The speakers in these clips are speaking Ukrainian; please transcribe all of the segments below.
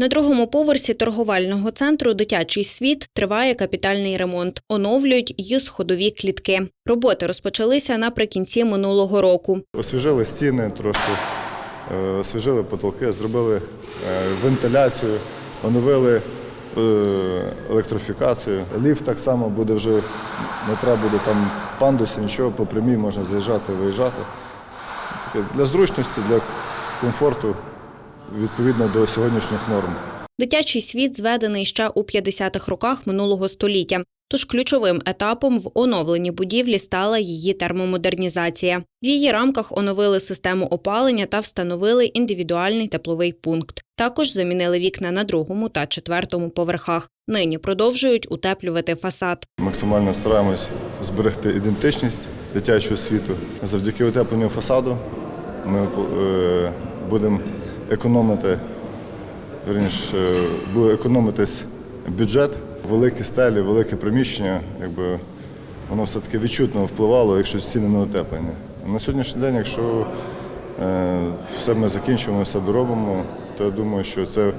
На другому поверсі торговельного центру Дитячий світ триває капітальний ремонт. Оновлюють й сходові клітки. Роботи розпочалися наприкінці минулого року. Освіжили стіни трошки, е, освіжили потолки, зробили е, вентиляцію, оновили е, електрифікацію. Ліфт так само буде вже, не треба буде там пандусів, нічого, по прямій можна заїжджати, виїжджати. Для зручності, для комфорту, відповідно до сьогоднішніх норм. Дитячий світ зведений ще у 50-х роках минулого століття. Тож ключовим етапом в оновленні будівлі стала її термомодернізація. В її рамках оновили систему опалення та встановили індивідуальний тепловий пункт. Також замінили вікна на другому та четвертому поверхах. Нині продовжують утеплювати фасад. Максимально стараємось зберегти ідентичність дитячого світу. Завдяки утепленню фасаду ми е, будемо економити, вірніше, е, буде економитись бюджет, великі стелі, велике приміщення, якби воно все-таки відчутно впливало, якщо ціни не утеплені. На сьогоднішній день, якщо е, все ми закінчимо, все доробимо, то я думаю, що це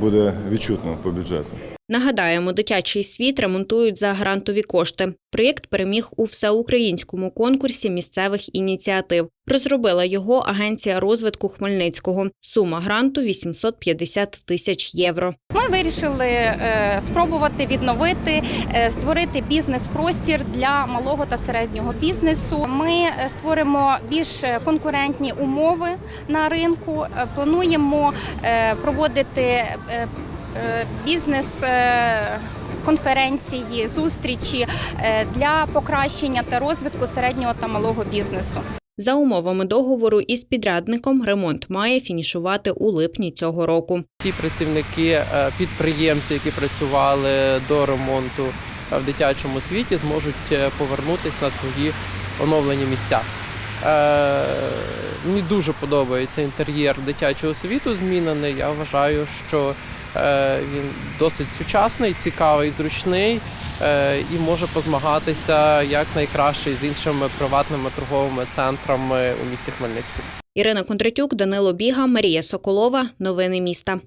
буде відчутно по бюджету. Нагадаємо, дитячий світ ремонтують за грантові кошти. Проєкт переміг у всеукраїнському конкурсі місцевих ініціатив. Розробила його агенція розвитку Хмельницького. Сума гранту 850 тисяч євро. Ми вирішили е, спробувати відновити, е, створити бізнес-простір для малого та середнього бізнесу. Ми е, створимо більш конкурентні умови на ринку. Плануємо проводити е, е, бізнес. е, Конференції, зустрічі е, для покращення та розвитку середнього та малого бізнесу. За умовами договору із підрядником ремонт має фінішувати у липні цього року. Ті працівники, підприємці, які працювали до ремонту в дитячому світі, зможуть повернутися на свої оновлені місця. Мені дуже подобається інтер'єр дитячого світу змінений. Я вважаю, що він досить сучасний, цікавий, зручний е, і може позмагатися як найкраще з іншими приватними торговими центрами у місті Хмельницькому. Ірина Кондратюк, Данило Біга, Марія Соколова. Новини міста.